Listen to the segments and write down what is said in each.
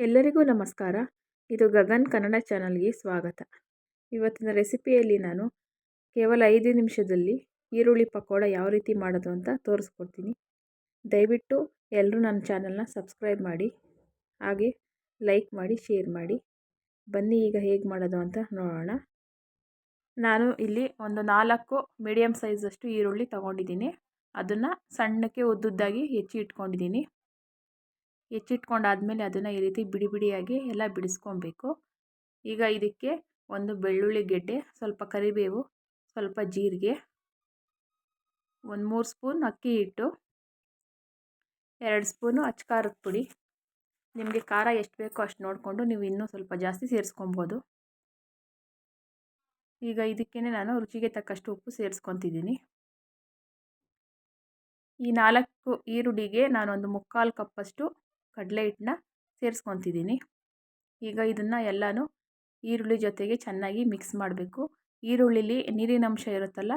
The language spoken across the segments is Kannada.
ಎಲ್ಲರಿಗೂ ನಮಸ್ಕಾರ. ಇದು ಗಗನ್ ಕನ್ನಡ ಚಾನಲ್ಗೆ ಸ್ವಾಗತ. ಇವತ್ತಿನ ರೆಸಿಪಿಯಲ್ಲಿ ನಾನು ಕೇವಲ ಐದು ನಿಮಿಷದಲ್ಲಿ ಈರುಳ್ಳಿ ಪಕೋಡ ಯಾವ ರೀತಿ ಮಾಡೋದು ಅಂತ ತೋರಿಸ್ಕೊಡ್ತೀನಿ. ದಯವಿಟ್ಟು ಎಲ್ಲರೂ ನನ್ನ ಚಾನಲ್ನ ಸಬ್ಸ್ಕ್ರೈಬ್ ಮಾಡಿ, ಹಾಗೆ ಲೈಕ್ ಮಾಡಿ, ಶೇರ್ ಮಾಡಿ. ಬನ್ನಿ ಈಗ ಹೇಗೆ ಮಾಡೋದು ಅಂತ ನೋಡೋಣ. ನಾನು ಇಲ್ಲಿ ಒಂದು ನಾಲ್ಕು ಮೀಡಿಯಮ್ ಸೈಜಷ್ಟು ಈರುಳ್ಳಿ ತೊಗೊಂಡಿದ್ದೀನಿ. ಅದನ್ನು ಸಣ್ಣಕ್ಕೆ ಉದ್ದುದ್ದಾಗಿ ಹೆಚ್ಚಿ ಇಟ್ಕೊಂಡಿದ್ದೀನಿ. ಹೆಚ್ಚಿಟ್ಕೊಂಡಾದಮೇಲೆ ಅದನ್ನು ಈ ರೀತಿ ಬಿಡಿ ಬಿಡಿಯಾಗಿ ಎಲ್ಲ ಬಿಡಿಸ್ಕೊಬೇಕು. ಈಗ ಇದಕ್ಕೆ ಒಂದು ಬೆಳ್ಳುಳ್ಳಿ ಗೆಡ್ಡೆ, ಸ್ವಲ್ಪ ಕರಿಬೇವು, ಸ್ವಲ್ಪ ಜೀರಿಗೆ ಒಂದು ಮೂರು ಸ್ಪೂನ್ ಅಕ್ಕಿ ಹಿಟ್ಟು, ಎರಡು ಸ್ಪೂನು ಅಚ್ಕಾರದ ಪುಡಿ. ನಿಮಗೆ ಖಾರ ಎಷ್ಟು ಬೇಕೋ ಅಷ್ಟು ನೋಡಿಕೊಂಡು ನೀವು ಇನ್ನೂ ಸ್ವಲ್ಪ ಜಾಸ್ತಿ ಸೇರಿಸ್ಕೊಬೋದು. ಈಗ ಇದಕ್ಕೇ ನಾನು ರುಚಿಗೆ ತಕ್ಕಷ್ಟು ಉಪ್ಪು ಸೇರಿಸ್ಕೊತಿದ್ದೀನಿ. ಈ ನಾಲ್ಕು ಈರುಳ್ಳಿಗೆ ನಾನೊಂದು ಮುಕ್ಕಾಲು ಕಪ್ಪಷ್ಟು ಕಡಲೆ ಹಿಟ್ಟನ್ನ ಸೇರಿಸ್ಕೊತಿದ್ದೀನಿ. ಈಗ ಇದನ್ನು ಎಲ್ಲನೂ ಈರುಳ್ಳಿ ಜೊತೆಗೆ ಚೆನ್ನಾಗಿ ಮಿಕ್ಸ್ ಮಾಡಬೇಕು. ಈರುಳ್ಳಿಲಿ ನೀರಿನ ಅಂಶ ಇರುತ್ತಲ್ಲ,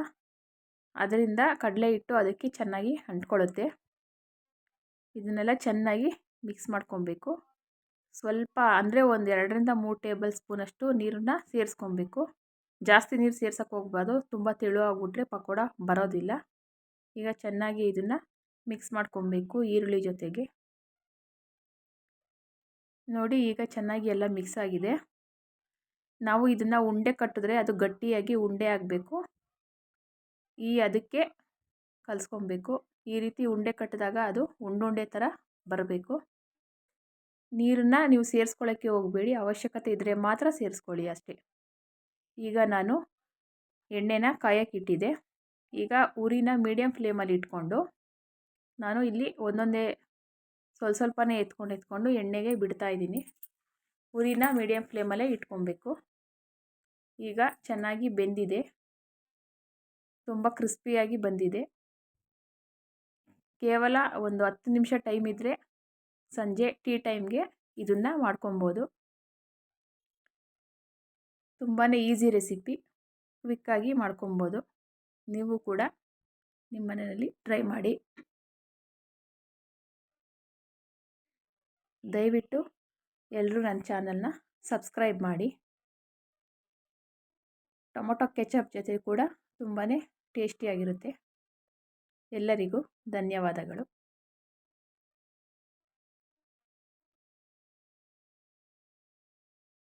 ಅದರಿಂದ ಕಡಲೆ ಹಿಟ್ಟು ಅದಕ್ಕೆ ಚೆನ್ನಾಗಿ ಅಂಟ್ಕೊಳ್ಳುತ್ತೆ ಇದನ್ನೆಲ್ಲ ಚೆನ್ನಾಗಿ ಮಿಕ್ಸ್ ಮಾಡ್ಕೊಬೇಕು. ಸ್ವಲ್ಪ ಅಂದರೆ ಒಂದು ಎರಡರಿಂದ ಮೂರು ಟೇಬಲ್ ಸ್ಪೂನಷ್ಟು ನೀರನ್ನ ಸೇರಿಸ್ಕೊಬೇಕು. ಜಾಸ್ತಿ ನೀರು ಸೇರ್ಸೋಕೆ ಹೋಗ್ಬಾರ್ದು, ತುಂಬ ತೆಳುವಾಗ್ಬಿಟ್ರೆ ಪಕೋಡ ಬರೋದಿಲ್ಲ. ಈಗ ಚೆನ್ನಾಗಿ ಇದನ್ನು ಮಿಕ್ಸ್ ಮಾಡ್ಕೊಬೇಕು ಈರುಳ್ಳಿ ಜೊತೆಗೆ. ನೋಡಿ ಈಗ ಚೆನ್ನಾಗಿ ಎಲ್ಲ ಮಿಕ್ಸ್ ಆಗಿದೆ. ನಾವು ಇದನ್ನು ಉಂಡೆ ಕಟ್ಟಿದ್ರೆ ಅದು ಗಟ್ಟಿಯಾಗಿ ಉಂಡೆ ಆಗಬೇಕು. ಈ ಅದಕ್ಕೆ ಕಲಿಸ್ಕೊಬೇಕು. ಈ ರೀತಿ ಉಂಡೆ ಕಟ್ಟಿದಾಗ ಅದು ಉಂಡುಂಡೆ ಥರ ಬರಬೇಕು. ನೀರನ್ನು ನೀವು ಸೇರಿಸ್ಕೊಳ್ಳೋಕ್ಕೆ ಹೋಗಬೇಡಿ. ಅವಶ್ಯಕತೆ ಇದ್ದರೆ ಮಾತ್ರ ಸೇರಿಸ್ಕೊಳ್ಳಿ ಅಷ್ಟೇ. ಈಗ ನಾನು ಎಣ್ಣೆನ ಕಾಯಕ್ಕಿಟ್ಟಿದ್ದೆ ಈಗ ಉರಿನ ಮೀಡಿಯಮ್ ಫ್ಲೇಮಲ್ಲಿ ಇಟ್ಕೊಂಡು ನಾನು ಇಲ್ಲಿ ಒಂದೊಂದೇ ಸ್ವಲ್ಪ ಸ್ವಲ್ಪನೇ ಎತ್ಕೊಂಡು ಎತ್ಕೊಂಡು ಎಣ್ಣೆಗೆ ಬಿಡ್ತಾ ಇದ್ದೀನಿ. ಉರಿನ ಮೀಡಿಯಮ್ ಫ್ಲೇಮಲ್ಲೇ ಇಟ್ಕೊಬೇಕು. ಈಗ ಚೆನ್ನಾಗಿ ಬೆಂದಿದೆ. ತುಂಬ ಕ್ರಿಸ್ಪಿಯಾಗಿ ಬಂದಿದೆ. ಕೇವಲ ಒಂದು ಹತ್ತು ನಿಮಿಷ ಟೈಮ್ ಇದ್ದರೆ ಸಂಜೆ ಟೀ ಟೈಮ್ಗೆ ಇದನ್ನು ಮಾಡ್ಕೊಬೋದು. ತುಂಬಾ ಈಸಿ ರೆಸಿಪಿ ಕ್ವಿಕ್ಕಾಗಿ ಮಾಡ್ಕೊಬೋದು. ನೀವು ಕೂಡ ನಿಮ್ಮ ಮನೆಯಲ್ಲಿ ಟ್ರೈ ಮಾಡಿ. ದಯವಿಟ್ಟು ಎಲ್ಲರೂ ನನ್ನ ಚಾನಲ್ನ ಸಬ್ಸ್ಕ್ರೈಬ್ ಮಾಡಿ. ಟೊಮೊಟೊ ಕೆಚಪ್ ಜೊತೆ ಕೂಡ ತುಂಬಾ ಟೇಸ್ಟಿಯಾಗಿರುತ್ತೆ. ಎಲ್ಲರಿಗೂ ಧನ್ಯವಾದಗಳು.